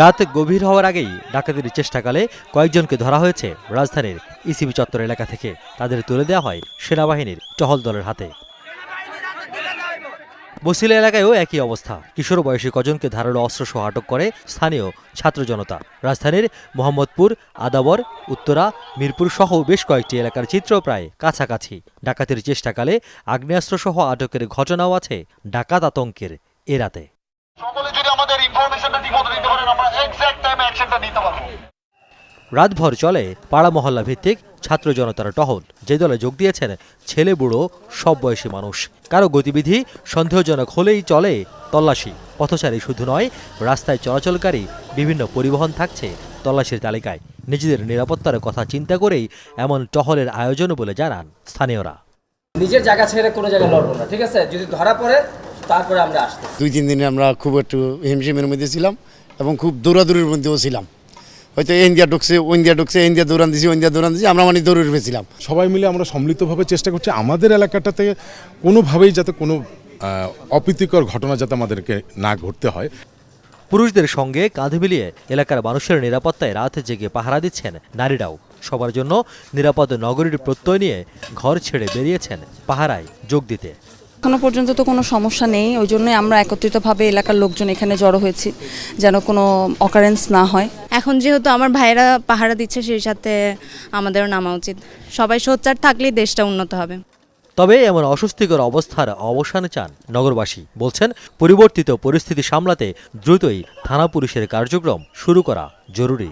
রাত গভীর হওয়ার আগেই ডাকাতির চেষ্টাকালে কয়েকজনকে ধরা হয়েছে রাজধানীর ইসিবি চত্বর এলাকা থেকে। তাদের তুলে দেওয়া হয় সেনাবাহিনীর টহল দলের হাতে। বসিলা এলাকায়ও একই অবস্থা। কিশোর বয়সী কজনকে ধারালো অস্ত্রসহ আটক করে স্থানীয় ছাত্র জনতা। রাজধানীর মোহাম্মদপুর, আদাবর, উত্তরা, মিরপুর সহ বেশ কয়েকটি এলাকার চিত্র প্রায় কাছাকাছি। ডাকাতির চেষ্টাকালে আগ্নেয়াস্ত্রসহ আটকের ঘটনাও আছে ডাকাত আতঙ্কের এ রাতে ইনফরমেশনটা দিতে পারেন আমরা এক্সাক্ট টাইমে অ্যাকশনটা নিতে পারব। রাতভর চলে পাড়া মহল্লা ভিত্তিক ছাত্র জনতার টহল। যে দলে যোগ দিয়েছেন ছেলে বুড়ো সব বয়সী মানুষ। কারও গতিবিধি সন্দেহজনক হলেই চলে তল্লাশি। পথচারী শুধু নয় রাস্তায় চলাচলকারী বিভিন্ন পরিবহন থাকছে তল্লাশির তালিকায়। নিজেদের নিরাপত্তার কথা চিন্তা করেই এমন টহলের আয়োজন বলে জানান স্থানীয়রা। নিজের জায়গা ছেড়ে কোনো জায়গায় লড়বো না ঠিক আছে? যদি ধরা পড়ে তারপরে আমরা আসতে দুই তিন দিনে আমরা খুব একটু হিমশিমের মধ্যে ছিলাম এবং খুব দৌড়াদৌড়ির মধ্যেও ছিলাম। হয়তো ইন্ডিয়া ঢুকছে ইন্ডিয়া ঢুকছে ইন্ডিয়া দৌড়ান দিছি ইন্ডিয়া দৌড়ান দিছি আমরা মানে দৌড়ে পেয়েছিলাম সবাই মিলে আমরা সম্মিলিতভাবে চেষ্টা করছি আমাদের এলাকাটাতে কোনোভাবেই যাতে কোনো অপ্রীতিকর ঘটনা যাতে আমাদেরকে না ঘটতে হয়। পুরুষদের সঙ্গে কাঁধে মিলিয়ে এলাকার মানুষের নিরাপত্তায় রাত জেগে পাহারা দিচ্ছেন নারীরাও। সবার জন্য নিরাপদ নগরীর প্রত্যয় নিয়ে ঘর ছেড়ে বেরিয়েছেন পাহারায় যোগ দিতে। এখনও পর্যন্ত তো কোনো সমস্যা নেই। ওই জন্যই আমরা একত্রিতভাবে এলাকার লোকজন এখানে জড়ো হয়েছি যেন কোনো অকারেন্স না হয়। এখন যেহেতু আমার ভাইয়েরা পাহারা দিচ্ছে সেই সাথে আমাদেরও নামা উচিত। সবাই সোচ্চার থাকলেই দেশটা উন্নত হবে। তবে এমন অস্বস্তিকর অবস্থার অবসান চান নগরবাসী। বলছেন পরিবর্তিত পরিস্থিতি সামলাতে দ্রুতই থানা পুলিশের কার্যক্রম শুরু করা জরুরি।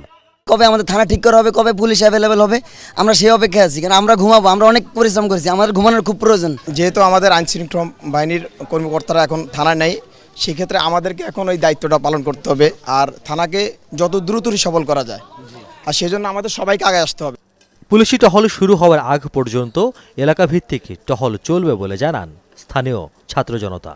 কবে আমাদের থানা ঠিক করা হবে কবে পুলিশ অ্যাভেলেবেল হবে আমরা সেই অপেক্ষায় আছি। কারণ আমরা ঘুমাবো আমরা অনেক পরিশ্রম করেছি আমাদের ঘুমানোর খুব প্রয়োজন। যেহেতু আমাদের আইনশৃঙ্খলা বাহিনীর কর্মকর্তারা এখন থানায় নেই সেক্ষেত্রে আমাদেরকে এখন ওই দায়িত্বটা পালন করতে হবে আর থানাকে যত দ্রুতই সফল করা যায়। আর সেজন্য আমাদের সবাইকে আগে আসতে হবে। পুলিশি টহল শুরু হওয়ার আগ পর্যন্ত এলাকা ভিত্তিক টহল চলবে বলে জানান স্থানীয় ছাত্র জনতা।